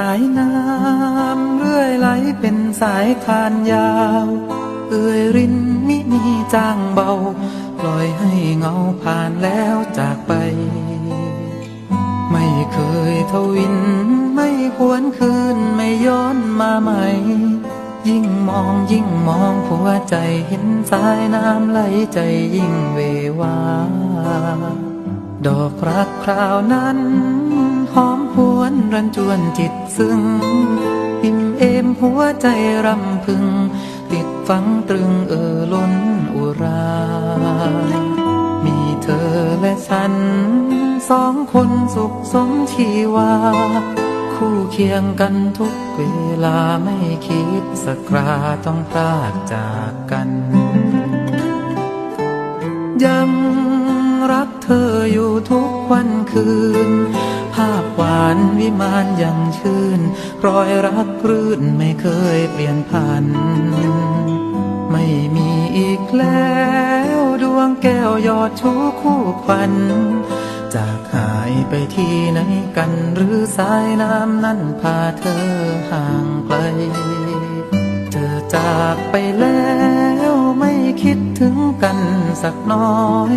สายน้ำเรื่อยไหลเป็นสายทานยาว เอ่ยรินมิมีจางเบา ปล่อยให้เงาผ่านแล้วจากไป ไม่เคยทวิน ไม่ควรคืนไม่ย้อนมาใหม่ ยิ่งมองยิ่งมองหัวใจเห็นสายน้ำไหลใจยิ่งเววา ดอกรักคราวนั้นหอม รันจวนจิตซึ้งอิ่มเอมหัวใจรำพึง ติดฝังตรึงเอ่อล้นอุรา มีเธอและฉัน สองคนสุขสมชีวา คู่เคียงกันทุกเวลาไม่คิดสักคราต้องพลากจากกันยังรักเธออยู่ทุกวันคืน ภาพหวานวิมานยังชื่น รอยรักรื่นไม่เคยเปลี่ยนพัน ไม่มีอีกแล้ว ดวงแก้วยอดชูคู่ควันจากหายไปที่ไหนกันหรือสายน้ำนั้นพาเธอห่างไกล เธอจากไปแล้วไม่คิดถึง สักน้อย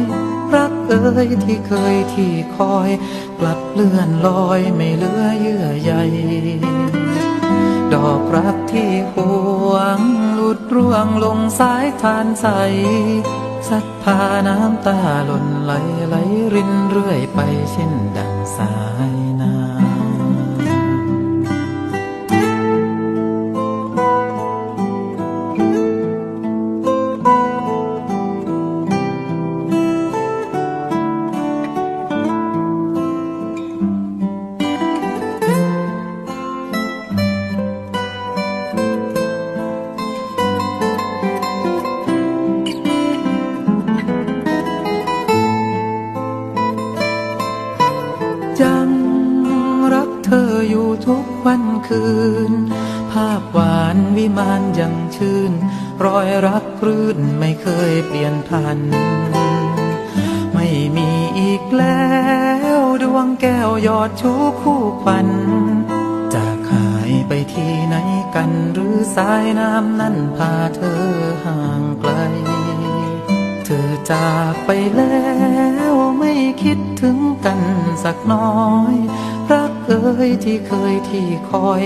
รักเอ่ยที่เคยที่คอย กลับเลื่อนลอยไม่เหลือเยื่อใยดอกรักที่หวงหลุดร่วงลงสายทานใสสักพาน้ำตาหล่นไหลไหลรินเรื่อยไปเช่นดังสาย ยังรักเธออยู่ทุกวันคืน ภาพหวานวิมานยังชื่น รอยรักรื่นไม่เคยเปลี่ยนพัน ไม่มีอีกแล้วดวงแก้วยอดชูคู่ควันจากหายไปที่ไหนกันหรือสายน้ำนั้นพาเธอห่างไกล ธอจากไปแล้วไม่คิดถึงกันสักน้อยรักเอ่ยที่เคยที่คอย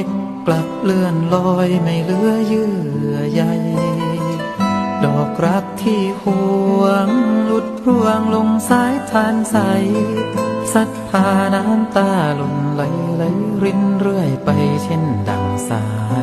กลับเลื่อนลอยไม่เหลือเยื่อใยดอกรักที่หวงหลุดร่วงลงสายทานใส สัดพาน้ำตาหล่นไหลไหลรินเรื่อยไปเช่นดังสาย